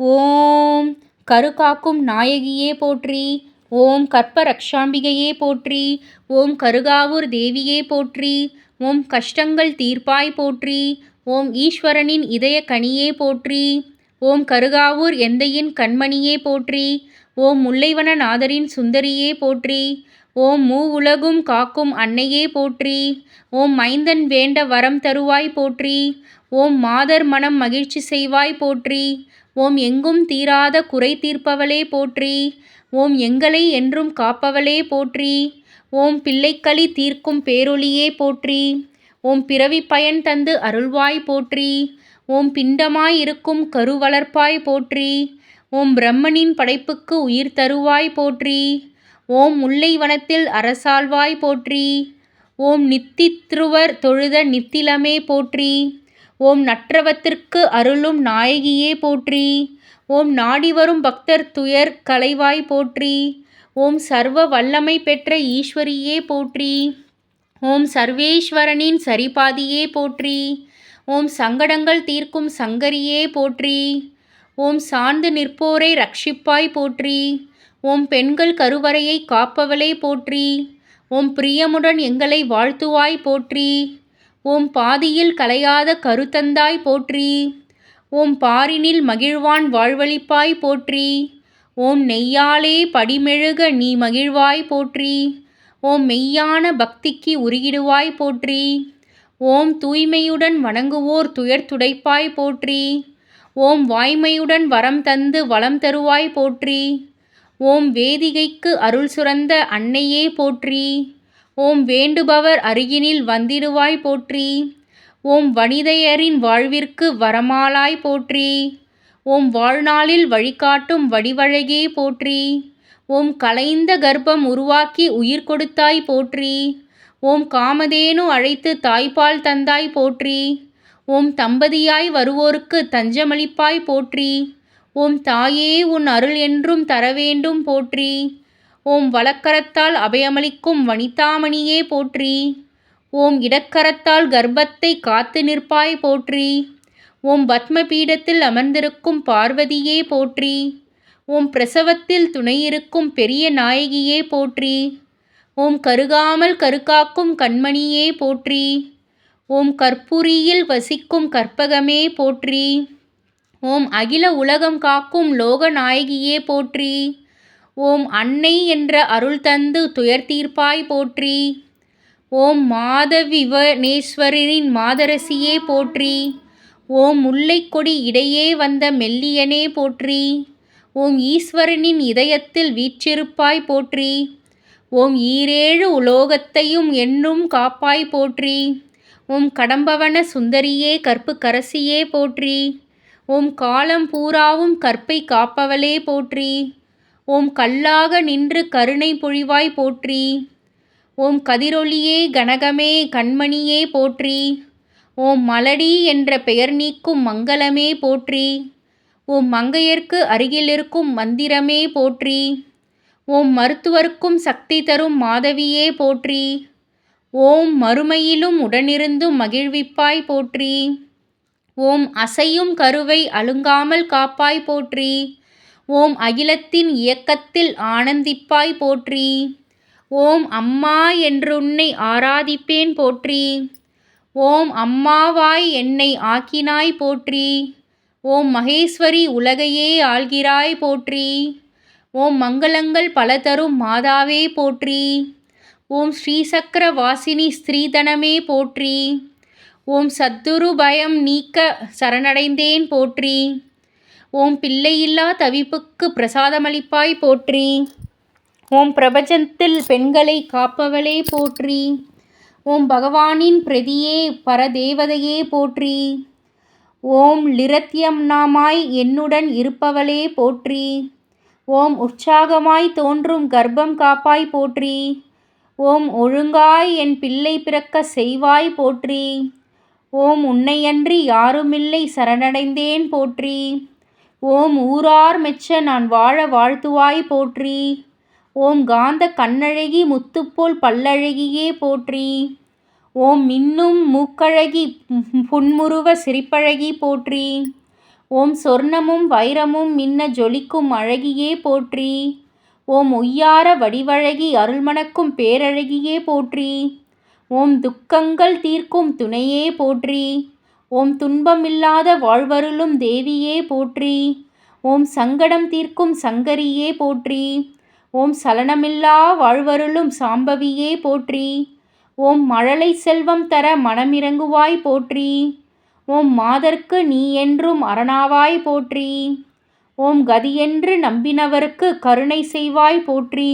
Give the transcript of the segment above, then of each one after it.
ஓம் கருகாக்கும் நாயகியே போற்றி ஓம் கற்ப ரக்ஷாம்பிகையே போற்றி ஓம் கருகாவூர் தேவியே போற்றி ஓம் கஷ்டங்கள் தீர்ப்பாய் போற்றி ஓம் ஈஸ்வரனின் இதய கனியே போற்றி ஓம் கருகாவூர் எந்தையின் கண்மணியே போற்றி ஓம் முல்லைவன நாதரின் சுந்தரியே போற்றி ஓம் மூ உலகும் காக்கும் அன்னையே போற்றி ஓம் மைந்தன் வேண்ட வரம் தருவாய் போற்றி ஓம் மாதர் மனம் மகிழ்ச்சி செய்வாய் போற்றி ஓம் எங்கும் தீராத குறை தீர்ப்பவளே போற்றி. ஓம் எங்களை என்றும் காப்பவளே போற்றி. ஓம் பிள்ளைக்களி தீர்க்கும் பேரொளியே போற்றி. ஓம் பிறவி பயன் தந்து அருள்வாய் போற்றி. ஓம் பிண்டமாய் இருக்கும் கருவளர்ப்பாய் போற்றி. ஓம் பிரம்மனின் படைப்புக்கு உயிர் தருவாய் போற்றி. ஓம் முல்லை வனத்தில் அரசாழ்வாய் போற்றி. ஓம் நித்தித்ருவர் தொழுத நித்திலமே போற்றி. ஓம் நற்றவத்திற்கு அருளும் நாயகியே போற்றி. ஓம் நாடி வரும் பக்தர் துயர் கலைவாய் போற்றி. ஓம் சர்வ வல்லமை பெற்ற ஈஸ்வரியே போற்றி. ஓம் சர்வேஸ்வரனின் சரிபாதியே போற்றி. ஓம் சங்கடங்கள் தீர்க்கும் சங்கரியே போற்றி. ஓம் சார்ந்து நிற்போரை ரட்சிப்பாய் போற்றி. ஓம் பெண்கள் கருவறையை காப்பவளே போற்றி. ஓம் பிரியமுடன் எங்களை வாழ்த்துவாய் போற்றி. ஓம் பாதியில் கலையாத கருத்தந்தாய் போற்றி. ஓம் பாரினில் மகிழ்வான் வாழ்வழிப்பாய் போற்றி. ஓம் நெய்யாலே படிமெழுக நீ மகிழ்வாய் போற்றி. ஓம் மெய்யான பக்திக்கு உருகிடுவாய் போற்றி. ஓம் தூய்மையுடன் வணங்குவோர் துயர் துடைப்பாய் போற்றி. ஓம் வாய்மையுடன் வரம் தந்து வளம் தருவாய் போற்றி. ஓம் வேதிகைக்கு அருள் சுரந்த அன்னையே போற்றி. ஓம் வேண்டுபவர் அருகினில் வந்திடுவாய் போற்றி. ஓம் வனிதையரின் வாழ்விற்கு வரமாலாய் போற்றி. ஓம் வாழ்நாளில் வழிகாட்டும் வடிவழகே போற்றி. ஓம் கலைந்த கர்ப்பம் உருவாக்கி உயிர் கொடுத்தாய் போற்றி. ஓம் காமதேனு அழைத்து தாய்ப்பால் தந்தாய் போற்றி. ஓம் தம்பதியாய் வருவோருக்கு தஞ்சமளிப்பாய் போற்றி. ஓம் தாயே உன் அருள் என்றும் தர வேண்டும் போற்றி. ஓம் வலக்கரத்தால் அபயமளிக்கும் வனிதாமணியே போற்றி. ஓம் இடக்கரத்தால் கர்ப்பத்தை காத்து நிற்பாய் போற்றி. ஓம் பத்ம பீடத்தில் அமர்ந்திருக்கும் பார்வதியே போற்றி. ஓம் பிரசவத்தில் துணையிருக்கும் பெரிய நாயகியே போற்றி. ஓம் கருகாமல் கருக்காக்கும் கண்மணியே போற்றி. ஓம் கற்பூரியில் வசிக்கும் கற்பகமே போற்றி. ஓம் அகில உலகம் காக்கும் லோகநாயகியே போற்றி. ஓம் அன்னை என்ற அருள் தந்து துயர் தீர்ப்பாய் போற்றி. ஓம் மாதவிவனேஸ்வரரின் மாதரசியே போற்றி. ஓம் முல்லைக்கொடி இடையே வந்த மெல்லியனே போற்றி. ஓம் ஈஸ்வரனின் இதயத்தில் வீற்றிருப்பாய் போற்றி. ஓம் ஈரேழு உலோகத்தையும் என்னும் காப்பாய் போற்றி. ஓம் கடம்பவன சுந்தரியே கற்பு கரசியே போற்றி. ஓம் காலம் பூராவும் கற்பை காப்பவளே போற்றி. ஓம் கல்லாக நின்று கருணை பொழிவாய் போற்றி. ஓம் கதிரொளியே கனகமே கண்மணியே போற்றி. ஓம் மலடி என்ற பெயர் நீக்கும் மங்களமே போற்றி. ஓம் மங்கையர்க்கு அருகிலிருக்கும் மந்திரமே போற்றி. ஓம் மருத்துவருக்கும் சக்தி தரும் மாதவியே போற்றி. ஓம் மறுமையிலும் உடனிருந்தும் மகிழ்விப்பாய் போற்றி. ஓம் அசையும் கருவை அழுங்காமல் காப்பாய் போற்றி. ஓம் அகிலத்தின் இயக்கத்தில் ஆனந்திப்பாய் போற்றி. ஓம் அம்மா என்று உன்னை ஆராதிப்பேன் போற்றி. ஓம் அம்மாவாய் என்னை ஆக்கினாய் போற்றி. ஓம் மகேஸ்வரி உலகையே ஆள்கிறாய் போற்றி. ஓம் மங்களங்கள் பல தரும் மாதாவே போற்றி. ஓம் ஸ்ரீசக்கர வாசினி ஸ்ரீதனமே போற்றி. ஓம் சத்துரு பயம் நீக்க சரணடைந்தேன் போற்றி. ஓம் பிள்ளையில்லா தவிப்புக்கு பிரசாதமளிப்பாய் போற்றி. ஓம் பிரபஞ்சத்தில் பெண்களை காப்பவளே போற்றி. ஓம் பகவானின் பிரதியே பரதேவதையே போற்றி. ஓம் லிரத்யம்னாமாய் என்னுடன் இருப்பவளே போற்றி. ஓம் உற்சாகமாய் தோன்றும் கர்ப்பம் காப்பாய் போற்றி. ஓம் ஒழுங்காய் என் பிள்ளை பிறக்க செய்வாய் போற்றி. ஓம் உன்னையன்றி யாருமில்லை சரணடைந்தேன் போற்றி. ஓம் ஊரார் மெச்ச நான் வாழ வாழ்த்துவாய் போற்றி. ஓம் காந்த கண்ணழகி முத்துப்போல் பல்லழகியே போற்றி. ஓம் மின்னும் மூக்கழகி புன்முருவ சிரிப்பழகி போற்றி. ஓம் சொர்ணமும் வைரமும் மின்ன ஜொலிக்கும் அழகியே போற்றி. ஓம் ஒய்யார வடிவழகி அருள்மணக்கும் பேரழகியே போற்றி. ஓம் துக்கங்கள் தீர்க்கும் துணையே போற்றி. ஓம் துன்பமில்லாத வாழ்வருளும் தேவியே போற்றி. ஓம் சங்கடம் தீர்க்கும் சங்கரியே போற்றி. ஓம் சலனமில்லா வாழ்வருளும் சாம்பவியே போற்றி. ஓம் மழலை செல்வம் தர மனமிறங்குவாய் போற்றி. ஓம் மாதர்க்கு நீ என்றும் அரணாவாய் போற்றி. ஓம் கதியென்று நம்பினவருக்கு கருணை செய்வாய் போற்றி.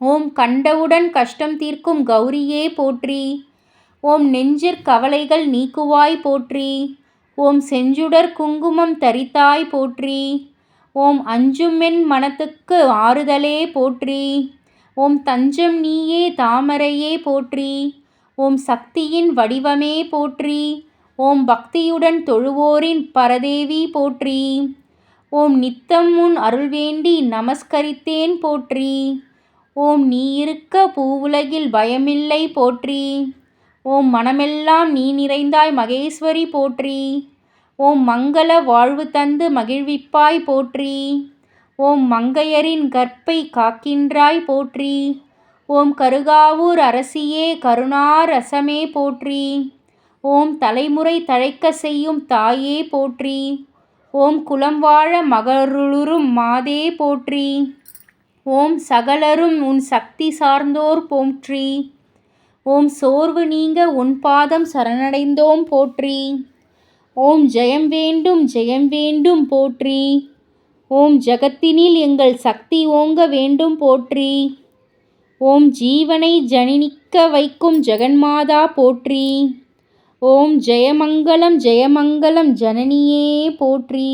ஓம் கண்டவுடன் கஷ்டம் தீர்க்கும் கௌரியே போற்றி. ஓம் நெஞ்சிற் கவலைகள் நீக்குவாய் போற்றி. ஓம் செஞ்சுடர் குங்குமம் தரித்தாய் போற்றி. ஓம் அஞ்சுமென் மனத்துக்கு ஆறுதலே போற்றி. ஓம் தஞ்சம் நீயே தாமரையே போற்றி. ஓம் சக்தியின் வடிவமே போற்றி. ஓம் பக்தியுடன் தொழுவோரின் பரதேவி போற்றி. ஓம் நித்தம் உன் அருள் வேண்டி நமஸ்கரித்தேன் போற்றி. ஓம் நீ இருக்க பூவுலகில் பயமில்லை போற்றி. ஓம் மனமெல்லாம் நீ நிறைந்தாய் மகேஸ்வரி போற்றி. ஓம் மங்கள வாழ்வு தந்து மகிழ்விப்பாய் போற்றி. ஓம் மங்கையரின் கற்பை காக்கின்றாய் போற்றி. ஓம் கருகாவூர் அரசியே கருணாரசமே போற்றி. ஓம் தலைமுறை தழைக்க செய்யும் தாயே போற்றி. ஓம் குலம் வாழ மகருளுரும் மாதே போற்றி. ஓம் சகலரும் உன் சக்தி சார்ந்தோர் போற்றி. ஓம் சோர்வு நீங்க உன் பாதம் சரணடைந்தோம் போற்றி. ஓம் ஜெயம் வேண்டும் ஜெயம் வேண்டும் போற்றி. ஓம் ஜகத்தினில் எங்கள் சக்தி ஓங்க வேண்டும் போற்றி. ஓம் ஜீவனை ஜனினிக்க வைக்கும் ஜெகன்மாதா போற்றி. ஓம் ஜெயமங்கலம் ஜெயமங்கலம் ஜனனியே போற்றி.